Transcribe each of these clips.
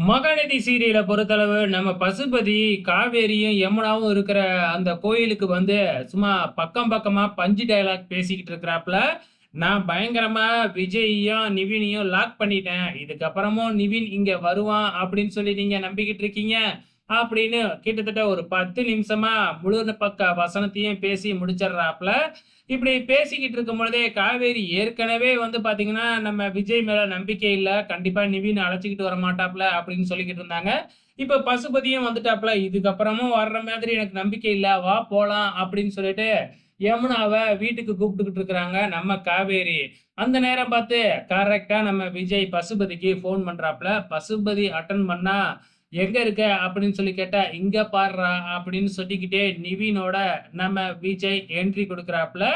மகாநதி சீரியல பொறுத்தளவு நம்ம பசுபதி, காவேரியும், யமுனாவும் இருக்கிற அந்த கோயிலுக்கு வந்து சும்மா பக்கம் பக்கமா பஞ்சு டயலாக் பேசிக்கிட்டு இருக்கிறாப்ல. நான் பயங்கரமா விஜய்யும், நிவினையும் லாக் பண்ணிட்டேன். இதுக்கப்புறமும் நிவின் இங்க வருவான் அப்படின்னு சொல்லி நீங்க நம்பிக்கிட்டு இருக்கீங்க. அப்படின்னு கிட்டத்தட்ட ஒரு 10 நிமிஷமா முழு பக்க வசனத்தையும் பேசி முடிச்சிடுறாப்புல இப்படி பேசிக்கிட்டு இருக்கும் பொழுதே காவேரி ஏற்கனவே வந்து பாத்தீங்கன்னா நம்ம விஜய் மேல நம்பிக்கை இல்லை கண்டிப்பா நிவின் வர வரமாட்டாப்ல அப்படின்னு சொல்லிக்கிட்டு இருந்தாங்க. இப்ப பசுபதியும் வந்துட்டாப்ல. இதுக்கப்புறமும் வர்ற மாதிரி எனக்கு நம்பிக்கை இல்ல. வா போலாம் அப்படின்னு சொல்லிட்டு யமுனாவ வீட்டுக்கு கூப்பிட்டுக்கிட்டு இருக்கிறாங்க நம்ம காவேரி. அந்த நேரம் பார்த்து கரெக்டா நம்ம விஜய் பசுபதிக்கு ஃபோன் பண்றாப்ல. பசுபதி அட்டன் பண்ணா, "எங்க இருக்க?" அப்படின்னு சொல்லி கேட்டா, "இங்க பாடுறா அப்படின்னு சொல்லிக்கிட்டே நிவினோட நம்ம விஜய் என்ட்ரி கொடுக்குறாப்புல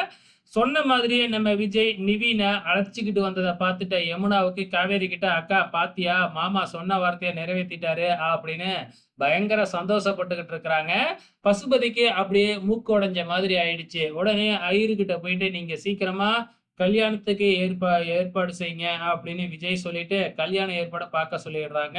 சொன்ன மாதிரியே நம்ம விஜய் நிவின அழைச்சிக்கிட்டு வந்ததை பார்த்துட்ட யமுனாவுக்கு காவேரி கிட்ட, "அக்கா பாத்தியா? மாமா சொன்ன வார்த்தையை நிறைவேற்றிட்டாரு அப்படின்னு பயங்கர சந்தோஷப்பட்டுக்கிட்டு இருக்கிறாங்க. பசுபதிக்கு அப்படியே மூக்கு உடஞ்ச மாதிரி ஆயிடுச்சு. உடனே ஐயருகிட்ட போயிட்டு, "நீங்க சீக்கிரமா கல்யாணத்துக்கு ஏற்பா ஏற்பாடு செய்யுங்க" அப்படின்னு விஜய் சொல்லிட்டு, கல்யாண ஏற்பாடை பார்க்க சொல்லிடுறாங்க.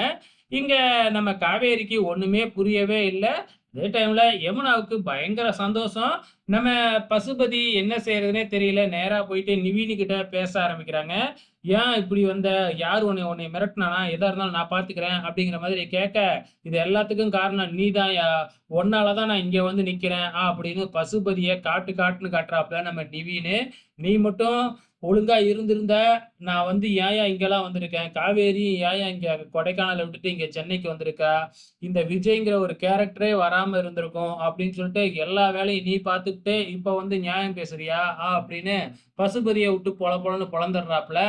இங்க நம்ம காவேரிக்கு ஒண்ணுமே புரியவே இல்ல. அதே டைம்ல யமுனாவுக்கு பயங்கர சந்தோஷம். நம்ம பசுபதி என்ன செய்யறதுனே தெரியல. நேரா போயிட்டு நிவின் கிட்ட பேச ஆரம்பிக்கிறாங்க. "ஏன் இப்படி வந்த? யார் உன்னை உன்னை மிரட்டினானா எதா இருந்தாலும் நான் பாத்துக்கிறேன் அப்படிங்கிற மாதிரி கேட்க, "இது எல்லாத்துக்கும் காரணம் நீ தான் ஒன்னால தான் நான் இங்க வந்து நிக்கிறேன்" அப்படின்னு பசுபதிய காட்டு காட்டுன்னு காட்டுறாப்ல நம்ம நிவினு. "நீ மட்டும் ஒழுங்கா இருந்திருந்த நான் வந்து ஏன்யா இங்கெல்லாம் வந்திருக்கேன்? காவேரி ஏன் இங்க கொடைக்கானல விட்டுட்டு இங்க சென்னைக்கு வந்திருக்கா? இந்த விஜய்ங்கிற ஒரு கேரக்டரே வராம இருந்திருக்கும்" அப்படின்னு சொல்லிட்டு, "எல்லா வேலையும் நீ பார்த்து பார்த்துக்கிட்டு, இப்ப வந்து நியாயம் பேசுறியா?" அப்படின்னு பசுபதியை விட்டு பொல பொலன்னு பொழந்துடுறாப்புல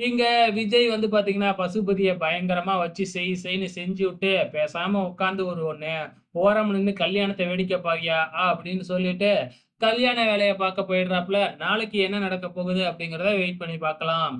இங்க விஜய் வந்து பார்த்தீங்கன்னா, பசுபதியை பயங்கரமா வச்சு செய் செய்ன்னு செஞ்சுவிட்டு, "பேசாம உட்காந்து ஒரு ஒண்ணு ஓரம் நின்று கல்யாணத்தை வேடிக்கை பாரியா அப்படின்னு சொல்லிட்டு, கல்யாண வேலையை பார்க்க போயிடுறாப்புல நாளைக்கு என்ன நடக்கப் போகுது அப்படிங்கிறத வெயிட் பண்ணி பார்க்கலாம்.